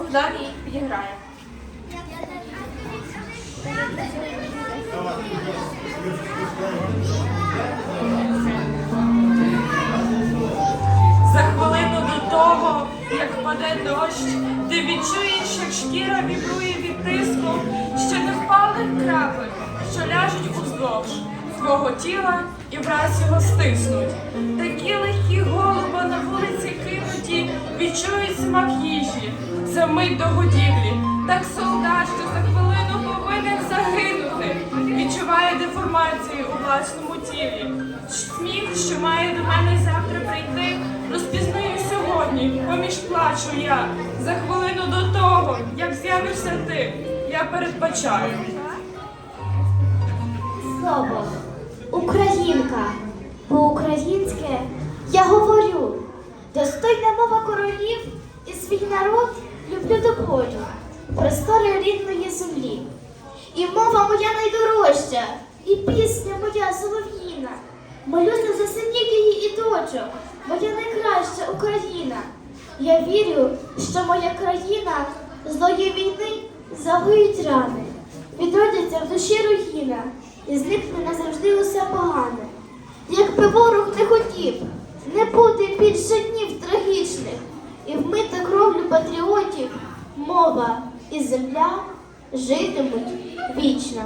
Богдан їй підіграє. За хвилину до того, як впаде дощ, ти відчуєш, як шкіра вібрує від тиску, ще не впали крапель, що ляжуть уздовж твого тіла і враз його стиснуть. Такі легкі голуба на вулиці кинуті, відчують смак їжі за мить до годівлі. Так солдат, що за хвилину повинен загинути, відчуває деформацію у власному тілі. Сміх, що має до мене завтра прийти, розпізнаю сьогодні, поміж плачу я. За хвилину до того, як з'явишся ти, я передбачаю. Слово Українка. По-українськи я говорю. Достойна мова королів і свій народ люблю до болю, простори рідної землі. І мова моя найдорожча, і пісня моя солов'їна. Молюся за синів її і дочок, моя найкраща Україна. Я вірю, що моя країна злої війни загоїть рани, відродиться в душі руїна і зникне назавжди усе погане. Якби ворог не хотів не бути більше днів трагічних і вмити кровлю патріотів, мова і земля житимуть вічно.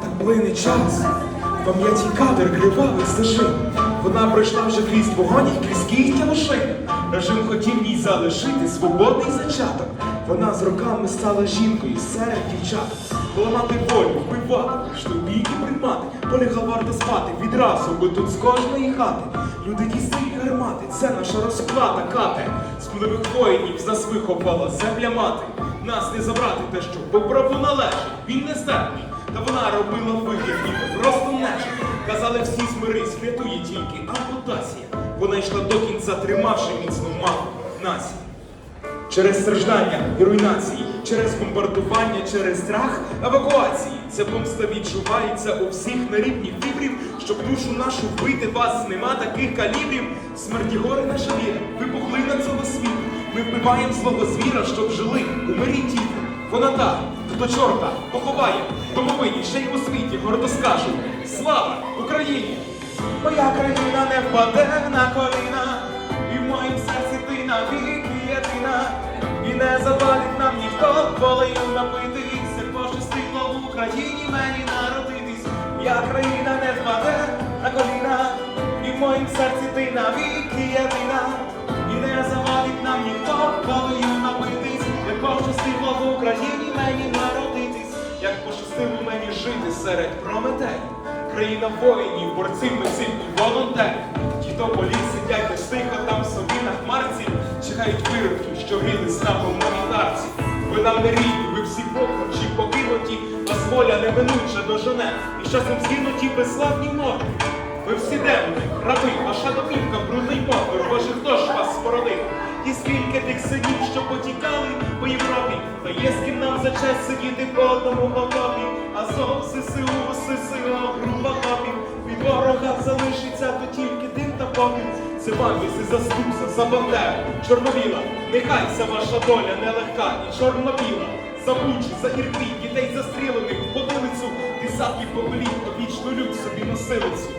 Так плине час, пам'яті кадр кривавий стежин. Вона пройшла вже крізь вогонь і крізь кігтя лошин. Режим хотів їй залишити свободний зачаток. Вона з роками стала жінкою серед дівчат. Поламати волю, вбивати, штурбійки приймати, полягла варто спати відразу, бо тут з кожної хати. Люди дістають гармати, це наша розплата кате. З пливих воїнів з нас вихопала земля мати. Нас не забрати те, що по праву належить, він не здатний. Та вона робила вибір, ніби просто нежить. Казали всі змирись, рятує тільки ампутація. Вона йшла до кінця, тримавши міцну маву нації. Через страждання і руйнації, через бомбардування, через страх евакуації. Ця помста відчувається у всіх на рівні фібрів, щоб душу нашу вбити вас нема таких калібрів. Смерті гори наша віра, вибухлина цього світу. Ми вбиваємо злого звіра, щоб жили у мирі діти. Вона та, хто чорта поховає, домовині ще й у світі гордо скаже Слава Україні! Моя країна не впаде на коліна, і в моїм серці ти навіки єдина, і не завалить волею напитись, як пощастило в Україні мені народитись. Моя країна не впаде на коліна, і в моїм серці ти навіки єдина, і не завалить нам ніхто волею напитись, як пощастило в Україні мені народитись, як пощастило мені жити серед прометей. Країна воїнів, борців, митців і волонтерів. Ті, хто полі сидять тихо там собі на хмарці, чекають вироків, що гили снапом монітарці. Ви нам не рідні, ви всі похорчі, покинуті, вас воля неминуча дожене, і часом згинуті безславні мови. Ви всі демони, раби, ваша домівка, брудний мотор, Боже, хто ж вас спородив? І скільки тих синів, що потікали по Європі, та є з ким нам за честь сидіти по одному готові. Азов, ССУ, ССО, група хопів, від ворога залишиться то тільки дим та попіл. Це вам віси за Стуса, чорновіла, нехай ця ваша доля нелегка і чорнобіла. За Бучі, за Ірпінь, дітей застрілених в потилицю, десятки поколінь, вічну лють собі носилицю.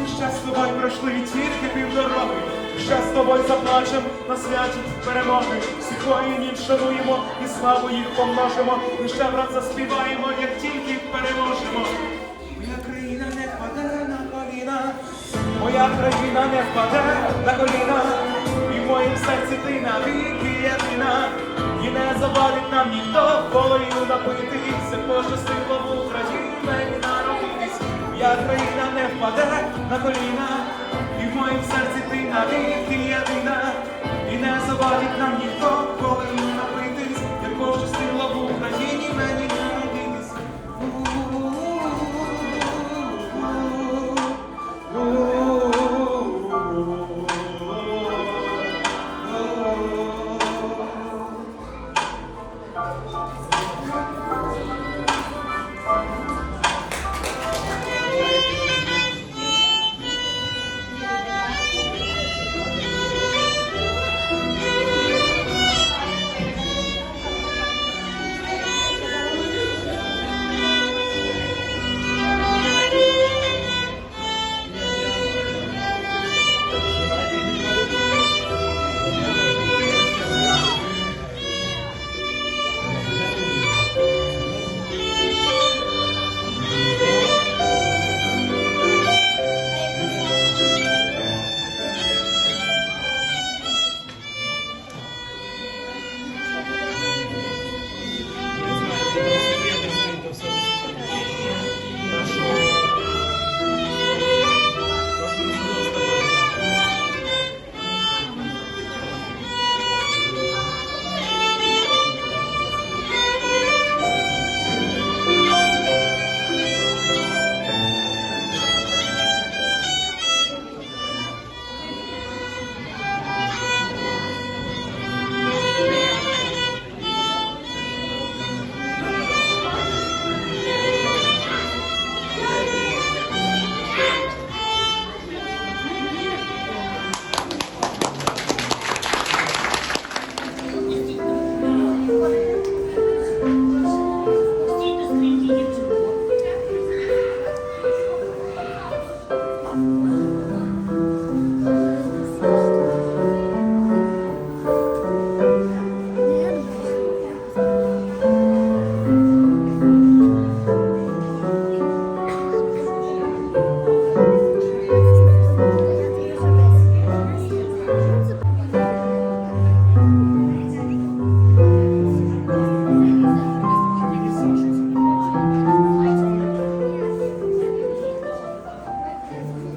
Ми ще з тобою пройшли тільки півдороги, ще з тобою заплачем на святі перемоги. Всіх воїнів шануємо і славу їх помножимо. Ми ще брат заспіваємо, як тільки переможемо. Моя країна не впаде на коліна, і в моїм серці ти навіки єдина. І не завадить нам ніхто волею напитися, пощастило в Україні народитись. Моя країна не впаде на коліна, і в моїм серці ти навіки єдина, і не завадить нам ніхто волею напитись, як пощастило в Україні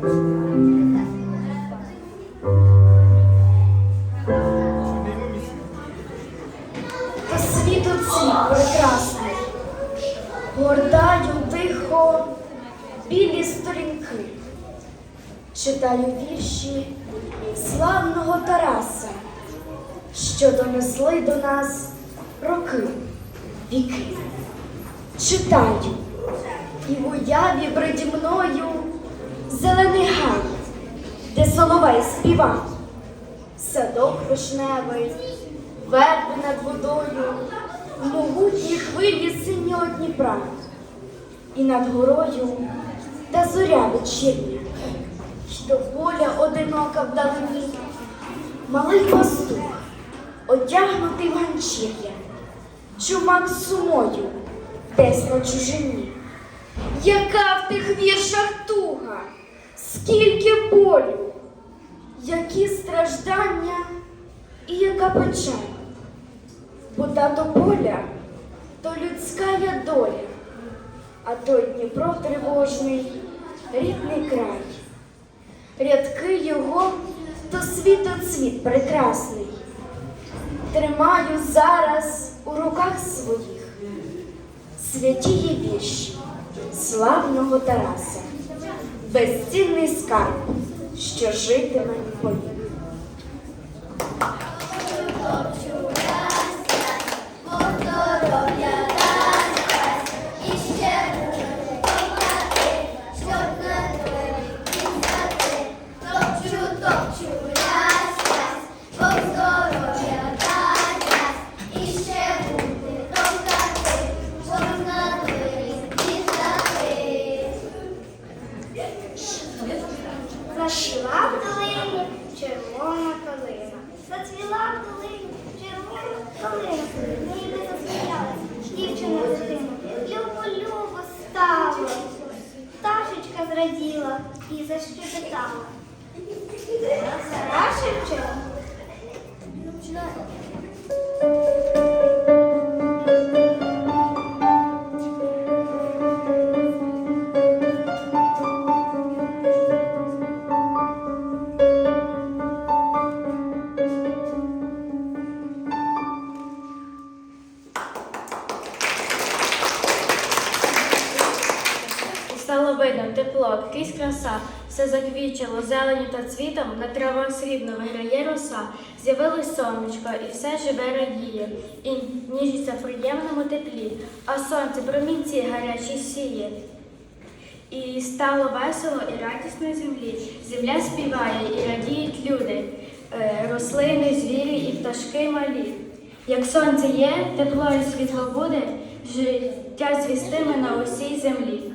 Та світу ці прекрасний, гордаю тихо білі сторінки, читаю вірші славного Тараса, що донесли до нас роки, віки. Читаю і в уяві бреді мною зелений гай, де соловей співав, садок вишневий, верби над водою, в могутній хвилі синього Дніпра, і над горою та зоря вечірня, що поля одинока вдалині, малий пастух, одягнутий в ганчір'я, чумак сумою десь на чужині. Яка в тих віршах туга, скільки болю, які страждання і яка печаль. Бо тато поля то людська я доля, а той Дніпро тривожний, рідний край. Рядки його то світоцвіт прекрасний. Тримаю зараз у руках своїх святії вірші славного Тараса, безцінний скарб, що житиме в моїм. Та цвітом, на травах срібно виграє роса, з'явилось сонечко, і все живе радіє, і ніжиться в приємному теплі, а сонце промінці гарячі сіє. І стало весело і радісно землі. Земля співає і радіють люди, е, рослини, звірі і пташки малі. Як сонце є, тепло і світло буде, життя звістиме на усій землі.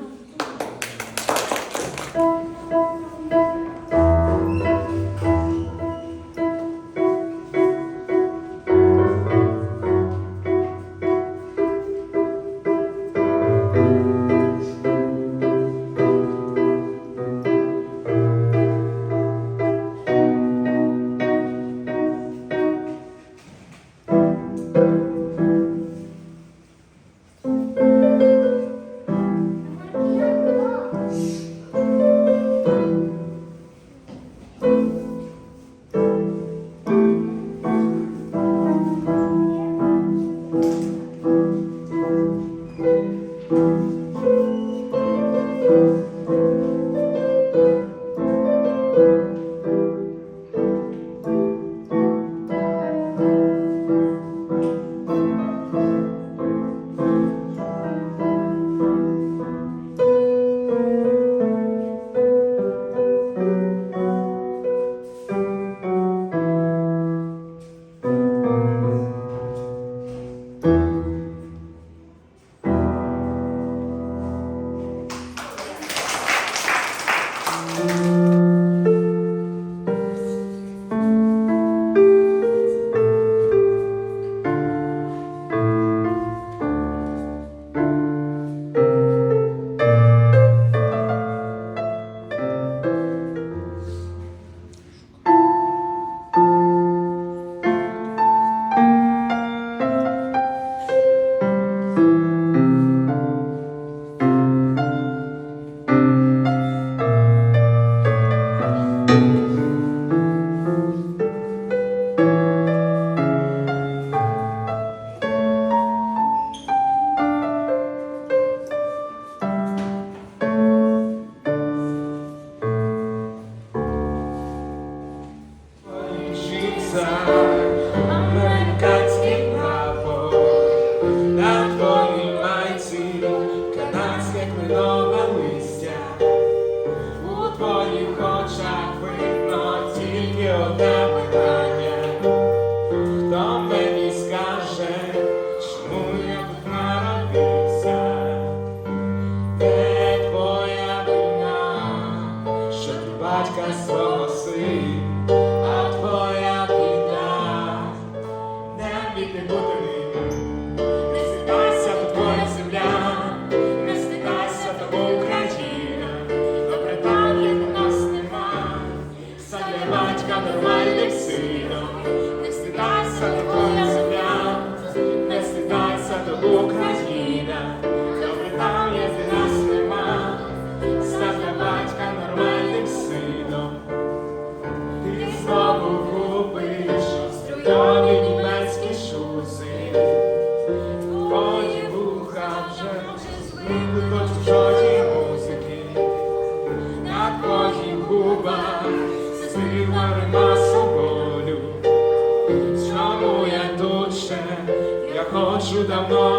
давно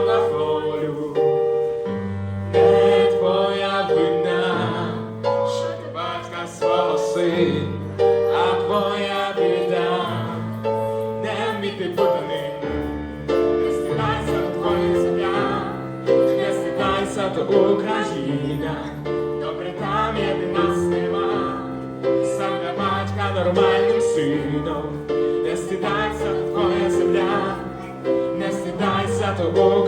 стидайся